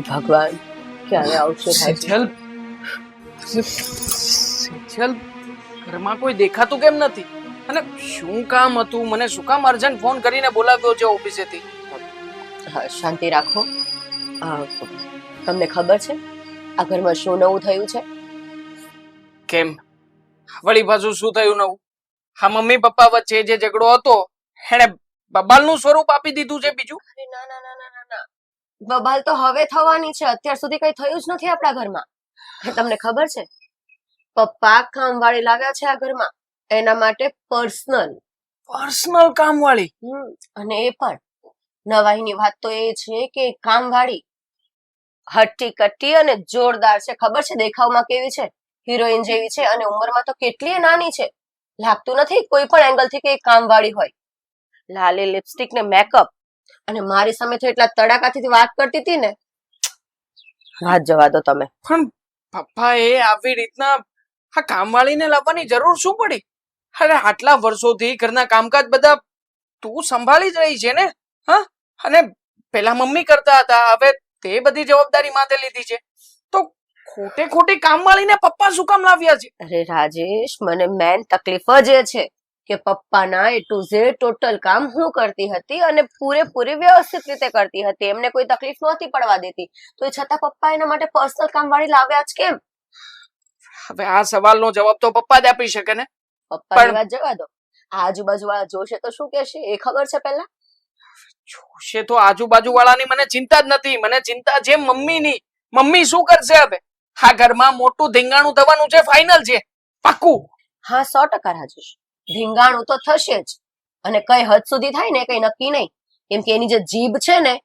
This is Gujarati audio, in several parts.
હે ભગવાન ક્યારે આવશે સેજલ સેજલ ઘરમાં કોઈ દેખાતું કેમ નથી? અને શું કામ હતું? મને શું કામ અર્જન્ટ ફોન કરીને બોલાવ્યો છે ઓફિસેથી? હા, શાંતિ રાખો. તમને ખબર છે આ ઘરમાં શું નવું થયું છે? કેમ? વળી પાછું શું થયું નવું? હા મમ્મી પપ્પા વચ્ચે જે ઝઘડો હતો એણે બબાલનું સ્વરૂપ આપી દીધું છે બીજું? ના ના ના ના ના ના. બબાલ તો હવે થવાની છે. અત્યાર સુધી કઈ થયું જ નથી આપણા ઘરમાં. તમને ખબર છે? પપ્પા કામવાળી લાવ્યા છે આ ઘરમાં. એના માટે પર્સનલ. પર્સનલ કામ વાળી અને એ પણ. નવાઈની વાત તો એ છે કે કામવાળી હટ્ટી કટ્ટી અને જોરદાર છે. ખબર છે દેખાવમાં કેવી છે? હિરોઈન જેવી છે અને ઉંમરમાં તો કેટલી નાની છે. લાગતું નથી કોઈ પણ એંગલથી કે એ કામવાળી હોય. લાલી લિપસ્ટિક ને મેકઅપ અને મારી સામે તો એટલા તડાકાથી વાત કરતી હતી ને વાત જવા દો તમે. પણ પપ્પા એ આવી રીતના આ કામવાળીને લાવવાની જરૂર શું પડી? અરે આટલા વર્ષોથી ઘરના કામકાજ બધા તું સંભાળી જ રહી છે ને હા? અને પેલા મમ્મી કરતા હતા હવે તે બધી જવાબદારી માથે લીધી છે. તો ખોટે ખોટી કામવાળીને પપ્પા શું કામ લાવ્યા છે? અરે રાજેશ મને મેન તકલીફ જ એ છે. કે પપ્પાના એ ટુ ઝેડ ટોટલ કામ હું કરતી હતી અને પૂરેપૂરી વ્યવસ્થિત રીતે કરતી હતી. એમને કોઈ તકલીફ નહોતી પડવા દેતી. તો છતાં પપ્પા એના માટે પર્સનલ કામ વાળી લાવ્યા જ કેમ? હવે આ સવાલનો જવાબ તો પપ્પા જ આપી શકે ને. પપ્પાની વાત જવા દો. આજુબાજુ વાળા જોશે તો શું કહેશે? એ ખબર છે પહેલા? જોશે તો આજુબાજુ વાળાની મને ચિંતા જ નથી. મને ચિંતા છે મમ્મીની. મમ્મી શું કરશે હવે? આ ઘરમાં મોટું ધીંગાણું થવાનું છે ફાઇનલ છે. પાક્કું હા સો ટકા રાજેશ. ધીંગાણું તો થશે જ. અને કઈ હદ સુધી થાય ને કઈ નક્કી નહીં. કેમ કે એની જે જીભ છે ને,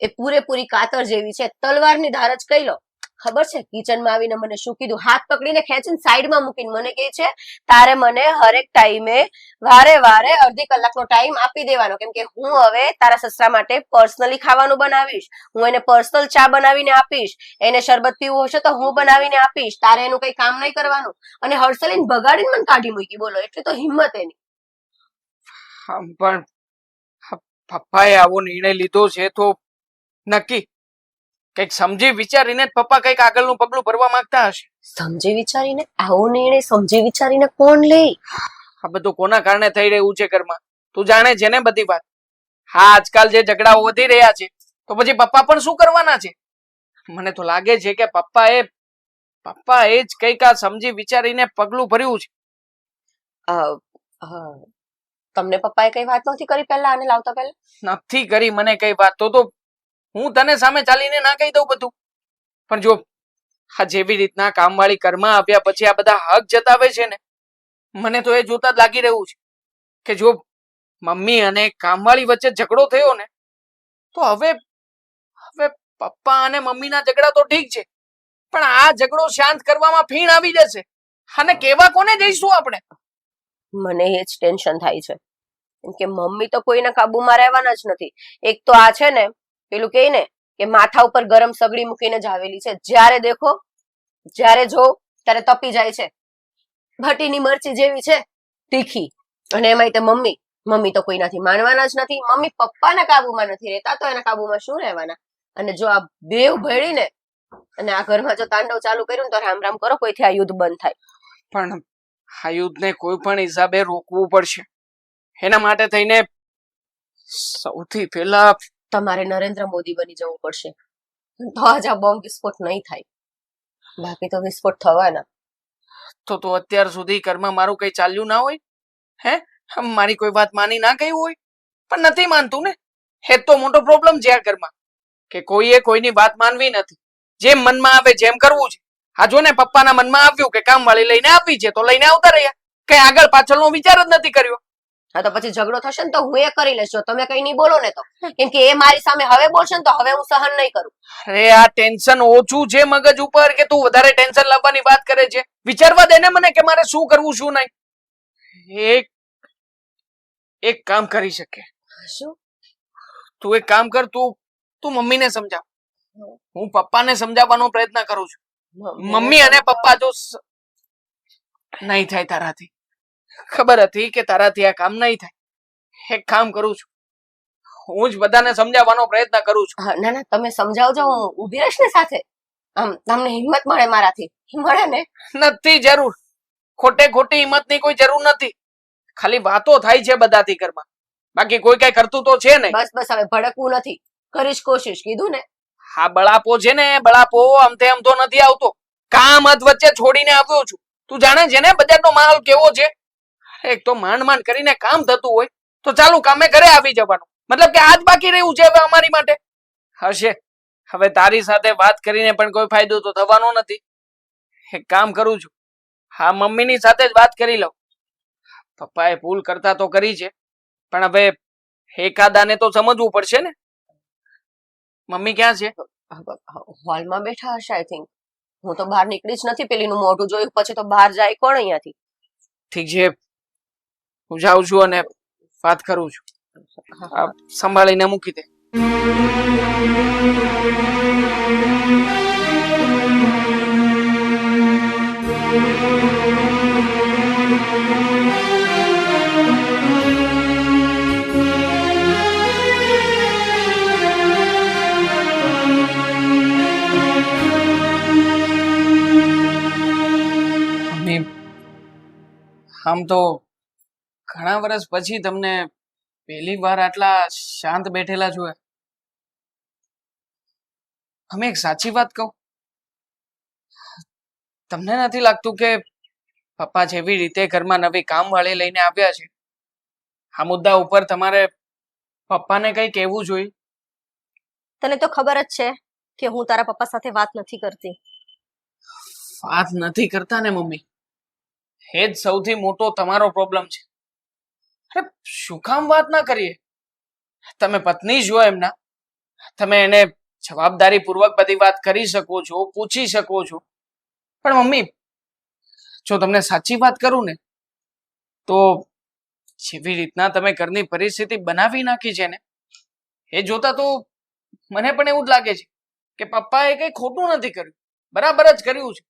એ પૂરેપૂરી કાતર જેવી છે. તલવારની ધાર જ કહી લો. ખબર છે? કિચનમાં આવીને મને શું કીધું? હાથ પકડીને ખેંચીને સાઈડમાં મૂકીને મને કહે છે, તારે મને હરેક ટાઈમે વારે વારે અડધી કલાકનો ટાઈમ આપી દેવાનો. કેમ કે હું હવે તારા સસરા માટે પર્સનલી ખાવાનું બનાવીશ. હું એને પર્સનલ ચા બનાવીને આપીશ. એને શરબત પીવું હશે તો હું બનાવીને આપીશ. તારે એનું કઈ કામ નહીં કરવાનું. અને હર્ષલીને ભગાડીને મને કાઢી મૂકી. બોલો, એટલે તો હિંમત એની. પણ પપ્પાએ આવો નિર્ણય લીધો છે તો નક્કી. કંઈક સમજી વિચારીને જ પપ્પા કંઈક આગળનું પગલું ભરવા માંગતા હશે. સમજી વિચારીને? આવો નિર્ણય સમજી વિચારીને કોણ લે? આ બધું કોના કારણે થઈ રહ્યું છે ઘરમાં? તું જાણે છે ને બધી વાત? હા આજકાલ જે ઝઘડાઓ વધી રહ્યા છે તો પછી પપ્પા પણ શું કરવાના છે? મને તો લાગે છે કે પપ્પા એ પપ્પા એ જ કંઈક આ સમજી વિચારીને પગલું ભર્યું છે. તમને પપ્પાએ કઈ વાત નથી કરી પહેલા આને લાવતા પહેલા? નથી કરી મને કઈ વાત. તો તો હું તને સામે ચાલીને ના કહી દઉં બધું. પણ જો આ જેવી રીતના કામવાળી ઘરમાં આવ્યા પછી આ બધા હક જતાવે છે ને, મને તો એ જોતા જ લાગી રહ્યું છે કે જો મમ્મી અને કામવાળી વચ્ચે ઝઘડો થયો ને, તો હવે હવે પપ્પા અને મમ્મીના ઝઘડા તો ઠીક છે, પણ આ ઝઘડો શાંત કરવામાં ફીણ આવી જશે. અને કેવા કોને જઈશું આપણે? મને એ જ ટેન્શન થાય છે. કેમ કે મમ્મી તો કોઈના કાબુમાં રહેવાના જ નથી. એક તો આ છે ને પેલું કહે ને કે માથા ઉપર ગરમ સગડી મૂકીને જ આવેલી છે. જ્યારે દેખો, જ્યારે જો, ત્યારે તપી જાય છે. ભટ્ટીની મરચી જેવી છે, તીખી. અને એમાં તે મમ્મી મમ્મી તો કોઈનાથી માનવાના જ નથી. મમ્મી પપ્પાના કાબુમાં નથી રહેતા, તો એના કાબુમાં શું રહેવાના? અને જો આ બેવ ભળીને, અને આ ઘરમાં જો તાંડવ ચાલુ કર્યું ને, તો રામ રામ કરો, કોઈથી આ યુદ્ધ બંધ થાય. પણ આ યુદ્ધને કોઈ પણ હિસાબે રોકવું પડશે. એના માટે થઈને સૌથી પહેલા તમારે નરેન્દ્ર મોદી બની જવું પડશે. તો જ આ બોમ્બ વિસ્ફોટ નહીં થાય. બાકી તો વિસ્ફોટ થવાના. તો તો અત્યાર સુધી ઘરમાં મારું કઈ ચાલ્યું ના હોય? હે? મારી કોઈ વાત માની ના ગઈ હોય? પણ નથી માનતું ને? હે તો મોટો પ્રોબ્લેમ છે આ ઘરમાં. કે કોઈએ કોઈની વાત માનવી નથી. જેમ મનમાં આવે જેમ કરવું છે. આ જો ને પપ્પાના મનમાં આવ્યું કે કામ વાળી લઈને આપી છે, તો લઈને આવતા રહ્યા. કઈ આગળ પાછળનો વિચાર જ નથી કર્યો. હા તો પછી ઝઘડો થશે ને તો હું એ કરી લઈશ. જો તમે કઈ નહીં બોલો ને તો. કેમ કે એ મારી સામે હવે બોલશે ને તો હવે હું સહન નહીં કરું. અરે આ ટેન્શન ઓછું છે મગજ ઉપર કે તું વધારે ટેન્શન લાવવાની વાત કરે છે? વિચારવા દે ને મને કે મારે શું કરવું શું નહીં. એક એક કામ કરી શકે. શું? તું એક કામ કર તું તું મમ્મીને સમજાવ હું પપ્પાને સમજાવવાનો પ્રયત્ન કરું છું. મમ્મી અને પપ્પા જો નહીં થાય તારાથી. ખબર હતી કે તારાથી આ કામ નહીં થાય. એક કામ કરું છું. હું જ બધાને સમજાવવાનો પ્રયત્ન કરું છું. ના ના તમે સમજાવજો હું ઊભી રહીશ ને સાથે. આમ તમને હિંમત મળે મારાથી. મળે ને? નથી જરૂર. ખોટે ખોટી હિંમતની કોઈ જરૂર નથી. ખાલી વાતો થાય છે બધાથી ઘરમાં. બાકી કોઈ કઈ કરતું તો છે નહીં. બસ બસ હવે ભડકવું નથી. કરીશ કોશિશ કીધું ને? હા બળાપો છે ને બળાપો આમ તેમ તો નથી આવતો. કામ અધ વચ્ચે છોડીને આવ્યો છું. તું જાણે છે ને બજારનો માહોલ કેવો છે? એક તો માંડ માંડ કરીને કામ થતું હોય તો ચાલુ કામે ઘરે આવી જવાનું. મતલબ કે આજ બાકી રહ્યું છે હવે અમારી માટે. હશે. હવે તારી સાથે વાત કરીને પણ કોઈ ફાયદો તો થવાનો નથી. એક કામ કરું છું. હા મમ્મીની સાથે જ વાત કરી લઉં. પપ્પાએ ભૂલ કરતા તો કરી છે પણ હવે એકાદાને તો સમજવું પડશે ને. મમ્મી ક્યાં છે? હોલમાં બેઠા હશે આઈ થિંક હું તો બહાર નીકળી જ નથી પેલીનું મોઢું જોયું પછી તો બહાર જાય કોણ અહીંયાથી? ઠીક છે. હું જાઉં છું અને વાત કરું છું. સંભાળીને મૂકી દે. આમ તો ઘણા વર્ષ પછી તમને પહેલી વાર આટલા શાંત બેઠેલા જોયા? અમે એક સાચી વાત કહું. તમને નથી લાગતું કે પપ્પા જેવી રીતે ઘરમાં નવી કામવાળી લઈને આવ્યા છે? આ મુદ્દા ઉપર તમારે પપ્પાને કંઈ કહેવું જોઈએ? તને તો ખબર જ છે કે હું તારા પપ્પા સાથે વાત નથી કરતી. વાત નથી કરતા ને મમ્મી. એ જ સૌથી મોટો તમારો પ્રોબ્લેમ છે. અરે, શું કામ વાત ના કરીએ? તમે પત્ની જુઓ એમના. તમે એને જવાબદારી પૂર્વક બધી વાત કરી શકો છો, પૂછી શકો છો. પણ મમ્મી, જો તમને સાચી વાત કરું ને, તો જેવી રીતના તમે ઘરની પરિસ્થિતિ બનાવી નાખી છે ને, એ જોતા તો મને પણ એવું જ લાગે છે કે પપ્પાએ કઈ ખોટું નથી કર્યું. બરાબર જ કર્યું છે.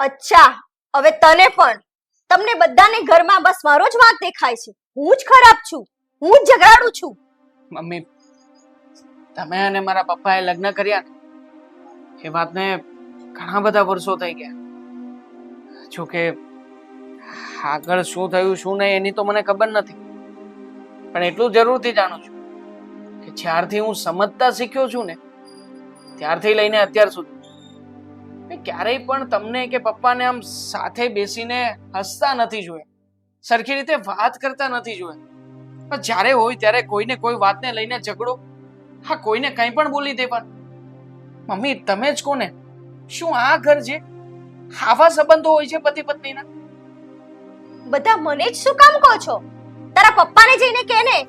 અચ્છા, હવે તને પણ. તમને બધાને ઘરમાં બસ મારો જ વાંક દેખાય છે. હું જ ખરાબ છું. હું જ ઝઘડાડું છું. મમ્મી, તમે અને મારા પપ્પાએ લગ્ન કર્યા ને, એ વાતને ઘણા બધા વર્ષો થઈ ગયા. જો કે આગળ શું થયું, શું નહીં, એની તો મને ખબર નથી. પણ એટલું જરૂરથી જાણું છું કે જ્યારથી હું સમજતા શીખ્યો છું ને, ત્યારથી લઈને અત્યાર સુધી ક્યારેય પણ તમને કે પપ્પાને આમ સાથે બેસીને હસતા નથી જોયા. સરખી રીતે વાત કરતા નથી જોયા. પણ જ્યારે હોય ત્યારે કોઈને કોઈ વાતને લઈને ઝઘડો. હા, કોઈને કંઈ પણ બોલી દેવા મમ્મી, તમે જ કોને? શું આ ઘર છે આવા સંબંધો હોય છે પતિ પત્નીના? બધા મને જ શું કામ કહો છો? તારા પપ્પાને જઈને કે ને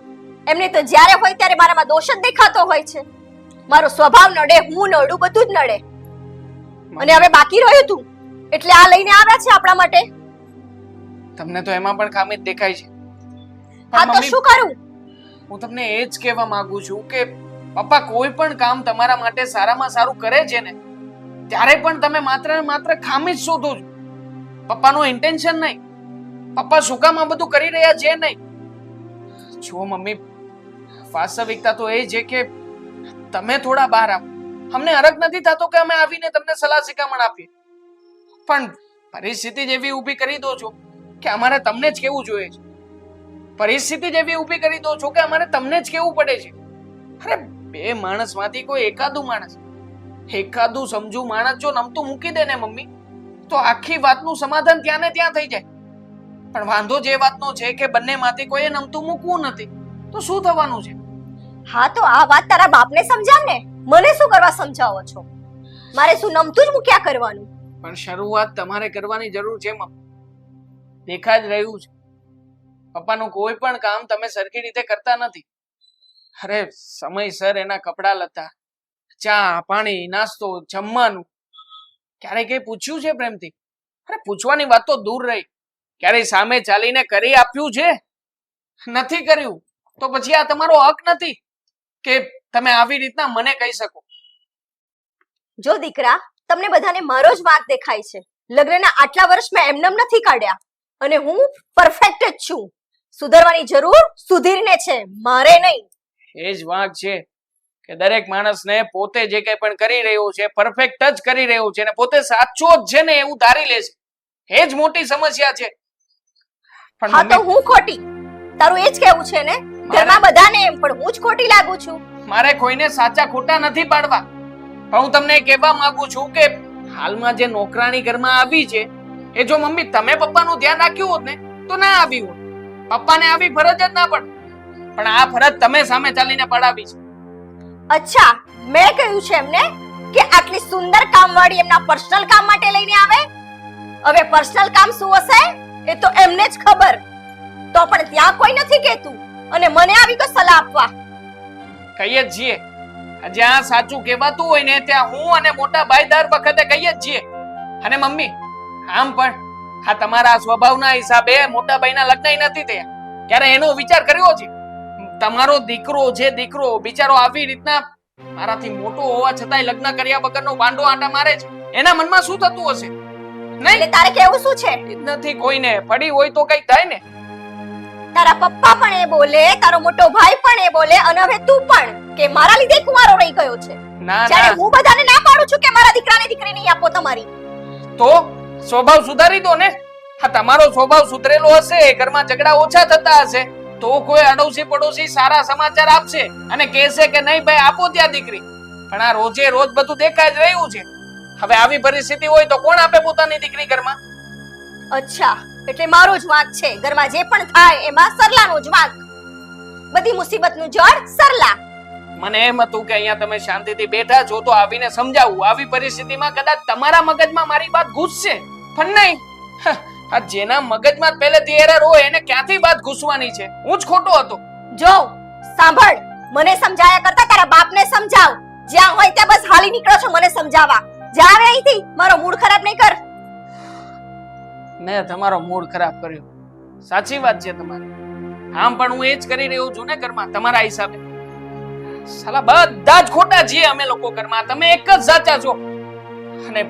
એમને તો જ્યારે હોય ત્યારે મારામાં દોષ જ દેખાતો હોય છે. મારો સ્વભાવ નડે, હું નડું, બધું જ નડે. અને હવે બાકી રહ્યું તું? એટલે આ લઈને આવ્યા છે આપણા માટે? તમને તો એમાં પણ ખામી જ દેખાય છે. હા તો શું કરું? હું તમને એ જ કહેવા માંગુ છું કે પપ્પા કોઈ પણ કામ તમારા માટે સારામાં સારું કરે છે ને ત્યારે પણ તમે માત્ર ને માત્ર ખામી જ શોધો છો. પપ્પાનું ઇન્ટેન્શન નહીં. પપ્પા શું કામ આ બધું કરી રહ્યા છે નહીં? જો મમ્મી વાસ્તવિકતા તો એ છે કે તમે થોડા બહાર આવો. અમને હરખ નથી થતો કે અમે આવીને તમને સલાહ શિખામણ આપીએ. પણ પરિસ્થિતિ જ એવી ઊભી કરી દો છો કે અમારે તમને જ કેવું જોઈએ છે. પરિસ્થિતિ જ એવી ઊભી કરી દો છો કે અમારે તમને જ કેવું પડે છે. અરે, બે માણસમાંથી કોઈ એકાદું માણસ, એકાદું સમજુ માણસ જો નમતું મૂકી દે ને મમ્મી, તો આખી વાતનું સમાધાન ત્યાં ને ત્યાં થઈ જાય. પણ વાંધો જે વાતનો છે કે બંનેમાંથી કોઈએ નમતું મૂકવું નથી, તો શું થવાનું છે? હા, તો આ વાત તારા બાપને સમજાવ ને. મને શું કરવા સમજાવો છો? મારે શું નમતું જ મૂક્યા કરવાનું? પણ શરૂઆત તમારે કરવાની જરૂર છે, મમ્મી. જ રહ્યું છે. પપ્પાનું કોઈ પણ કામ તમે સરખી રીતે કરતા નથી. અરે, સમયસર એના કપડા લતા, ચા, પાણી, નાસ્તો, જમવાનું. ક્યારે કઈ પૂછ્યું છે પ્રેમથી? અરે, પૂછવાની વાત તો દૂર રહી. ક્યારે સામે ચાલીને કરી આપ્યું છે? નથી કર્યું. તો પછી આ તમારો હક નથી કે તમે આવી રીતના મને કહી શકો. જો દીકરા તમને બધાને મારો જ વાંક દેખાય છે. લગ્નના આટલા વર્ષ મેં એમનેમ નથી કાઢ્યા. અને હું પરફેક્ટ જ છું. સુધરવાની જરૂર સુધીરને છે મારે નહીં. એ જ વાંક છે કે દરેક માણસને પોતે જે કંઈ પણ કરી રહ્યો છે પરફેક્ટ જ કરી રહ્યો છે ને પોતે સાચો જ છે ને એવું ધારી લે છે. એ જ મોટી સમસ્યા છે. પણ હા તો હું ખોટી. તારું એ જ કેવું છે ને? ઘરમાં બધાને એમ પણ હું જ ખોટી લાગુ છું. મારે કોઈને સાચા ખોટા નથી પાડવા. પણ હું તમને કહેવા માંગુ છું કે હાલમાં જે નોકરાણી ઘરમાં આવી છે, એ જો મમ્મી તમે પપ્પાનું ધ્યાન રાખ્યું હોત ને, તો ના આવી હોત. પપ્પાને આવી ફરજ જ ના પડ. પણ આ ફરજ તમે સામે ચાલીને પડાવી છે. અચ્છા, મેં કહ્યું છે એમને કે આટલી સુંદર કામવાળી એમના પર્સનલ કામ માટે લઈને આવે. હવે પર્સનલ કામ શું હશે, એ તો એમને જ ખબર. તો પણ ત્યાં કોઈ નથી કહેતું. અને મને આવી કોઈ સલાહ આપવા. કહીએ જ છીએ. જ્યાં સાચું કહેવાતું હોય ને ત્યાં હું અને મોટા ભાઈ દર વખતે કહીએ જ છીએ. અને મમ્મી આમ પણ આ તમારા સ્વભાવના હિસાબે મોટા ભાઈના લગ્ન નથી થયા. ત્યારે એનો વિચાર કર્યો છે? તમારો દીકરો જે દીકરો બિચારો આવી રીતના મારાથી મોટો હોવા છતાંય લગ્ન કર્યા વગરનો વાંડો આંટા મારે છે. એના મનમાં શું થતું હશે? નહીં તારે કેવું શું છે? નથી કોઈને. પડી હોય તો કઈ થાય ને. તારા પપ્પા પણ એ બોલે તારો મોટો ભાઈ પણ એ બોલે અને હવે તું પણ કે મારા લીધે કુંવારો રહી ગયો છે. ના જ્યારે હું બધાને ના પાડું છું કે મારા દીકરાને દીકરી નહીં આપો તમારી. તો સ્વભાવ સુધારી દો ને. હા તમારો સ્વભાવ સુધરેલો હશે ઘરમાં ઝઘડા ઓછા થતા હશે તો કોઈ અડોશી પડોશી સારા સમાચાર આપશે અને કહેશે કે નહીં ભાઈ આપો ત્યાં દીકરી. પણ આ રોજે રોજ બધું દેખાય જ રહ્યું છે. હવે આવી પરિસ્થિતિ હોય તો કોણ આપે પોતાની દીકરી ઘરમાં? અચ્છા. એટલે મારો જ વાંક છે. ઘરમાં જે પણ થાય એમાં સરલાનો જ વાંક. બધી મુસીબતનું જડ સરલા. મને એમ હતું કે અહીંયા તમે શાંતિથી બેઠા છો તો આવીને સમજાવું. આવી પરિસ્થિતિમાં કદાચ તમારા મગજમાં મારી વાત ઘૂસશે. પણ નહીં. આ જેના મગજમાં પહેલેથી એરર હોય એને ક્યાંથી વાત ઘૂસવાની છે? હું જ ખોટો હતો. જો સાંભળ. મને સમજાયા કરતા તારા બાપને સમજાવ. જ્યાં હોય ત્યાં બસ હાલી નીકળો છો મને સમજાવવા. જા અહીંથી મારો મૂડ ખરાબ નહીં કર. મેં તમારો મૂડ ખરાબ કર્યો. સાચી વાત છે તમારી. આમ પણ હું એ જ કરી રહ્યો છું ને ઘરમાં તમારા હિસાબે. સાલા બધા જ ખોટા છીએ અમે લોકો ઘરમાં તમે એક જ સાચા છો. અને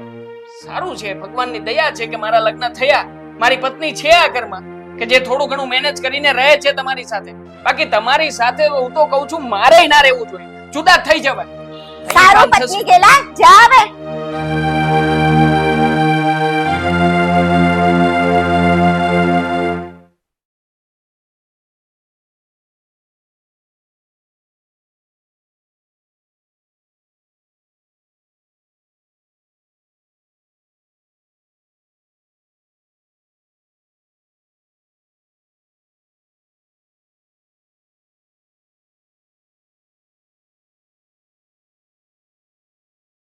સારું છે ભગવાનની દયા છે કે મારા લગ્ન થયા. મારી પત્ની છે આ ઘરમાં કે જે થોડું ઘણું મેનેજ કરીને રહે છે તમારી સાથે. બાકી તમારી સાથે હું તો કહું છું મારે ના રહેવું જોઈએ. જુદા થઈ જવાય. સારું પત્ની ગેલા જા હવે